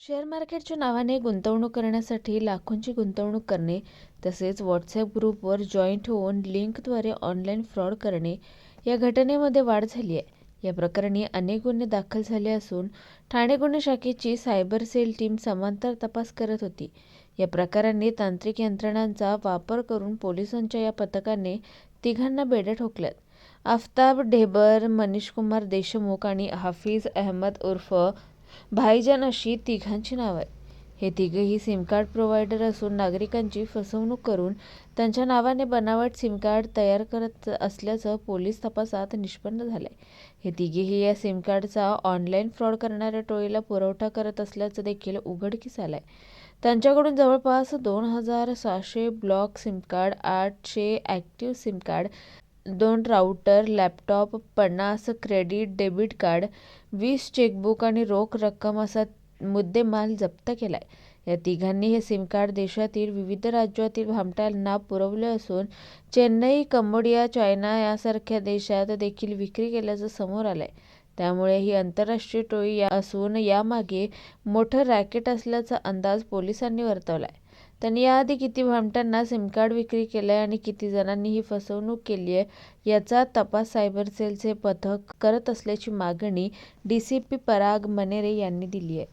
Share मार्केटच्या नावाने गुंतवणूक करण्यासाठी लाखोंची गुंतवणूक करणे तसेच व्हॉट्सॲप ग्रुपवर जॉईंट होऊन लिंकद्वारे ऑनलाईन फ्रॉड करणे या घटनेमध्ये वाढ झाली आहे. या प्रकरणी अनेक गुन्हे दाखल झाले असून ठाणे गुन्हे शाखेची सायबर सेल टीम समांतर तपास करत होती. या प्रकाराने तांत्रिक यंत्रणांचा वापर करून पोलिसांच्या या पथकाने तिघांना बेड्या ठोकल्यात. आफताब ढेबर, मनीषकुमार देशमुख आणि हाफिज अहमद उर्फ भाईजान अशी तिघांची नावं आहेत. हे तिघंही सिमकार्ड प्रोव्हायडर असून नागरिकांची फसवणूक करून त्यांच्या नावाने बनावट सिमकार्ड तयार करत असल्याचं पोलीस तपासात निष्पन्न झालंय. हे तिघेही या सिमकार्डचा ऑनलाईन फ्रॉड करणाऱ्या टोळीला पुरवठा करत असल्याचं देखील उघडकीस आलंय. त्यांच्याकडून जवळपास दोन हजार सहाशे ब्लॉक सिमकार्ड, आठशे ॲक्टिव्ह सिमकार्ड, दोन राऊटर, लॅपटॉप, पन्नास क्रेडिट डेबिट कार्ड, वीस चेकबुक आणि रोख रक्कम असा मुद्देमाल जप्त केलाय. या तिघांनी हे सिमकार्ड देशातील विविध राज्यातील भामट्यांना पुरवले असून चेन्नई, कंबोडिया, चायना यासारख्या देशात देखील विक्री केल्याचं समोर आलंय. त्यामुळे ही आंतरराष्ट्रीय टोळी असून यामागे मोठं रॅकेट असल्याचा अंदाज पोलिसांनी वर्तवलाय. त्यांनी याआधी किती भामट्यांना सिमकार्ड विक्री केलंय आणि किती जणांनी ही फसवणूक केलीय याचा तपास सायबर सेलचे पथक करत असल्याची मागणी डीसीपी पराग मनेरे यांनी दिलीय.